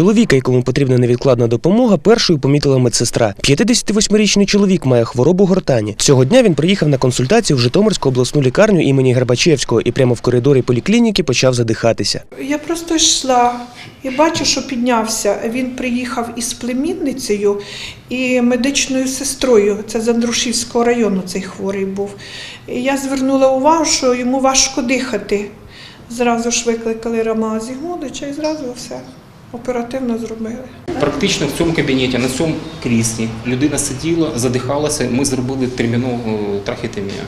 Чоловіка, якому потрібна невідкладна допомога, першою помітила медсестра. 58-річний чоловік має хворобу гортані. Цього дня він приїхав на консультацію в Житомирську обласну лікарню імені Горбачевського і прямо в коридорі поліклініки почав задихатися. Я просто йшла і бачу, що піднявся. Він приїхав із племінницею і медичною сестрою. Це з Андрушівського району цей хворий був. Я звернула увагу, що йому важко дихати. Зразу ж викликали Романа Зігмудича і зразу все оперативно зробили. Практично в цьому кабінеті, на цьому кріслі, людина сиділа, задихалася, ми зробили термінову трахітемію.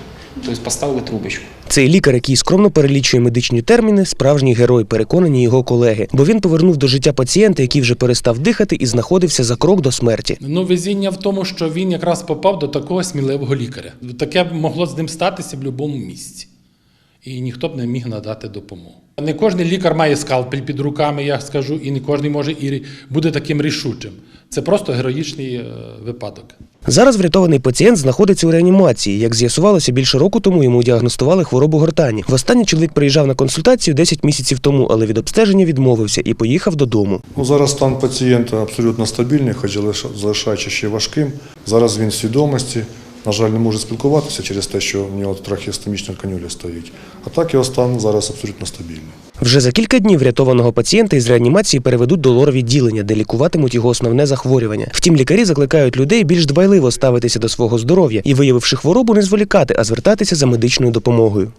Тобто поставили трубочку. Цей лікар, який скромно перелічує медичні терміни, справжній герой, переконані його колеги, бо він повернув до життя пацієнта, який вже перестав дихати і знаходився за крок до смерті. Ну, везіння в тому, що він якраз попав до такого сміливого лікаря. Таке могло з ним статися в будь-якому місці. І ніхто б не міг надати допомогу. Не кожен лікар має скалпель під руками, я скажу, і не кожен може і буде таким рішучим. Це просто героїчний е, випадок. Зараз врятований пацієнт знаходиться у реанімації. Як з'ясувалося, більше року тому йому діагностували хворобу гортані. Востаннє чоловік приїжджав на консультацію 10 місяців тому, але від обстеження відмовився і поїхав додому. Ну, зараз стан пацієнта абсолютно стабільний, хоч залишаючи ще важким. Зараз він в свідомості. На жаль, не може спілкуватися через те, що в нього трахеостомічна канюля стоїть. А так його стан зараз абсолютно стабільний. Вже за кілька днів врятованого пацієнта із реанімації переведуть до лоровідділення, де лікуватимуть його основне захворювання. Втім, лікарі закликають людей більш дбайливо ставитися до свого здоров'я і, виявивши хворобу, не зволікати, а звертатися за медичною допомогою.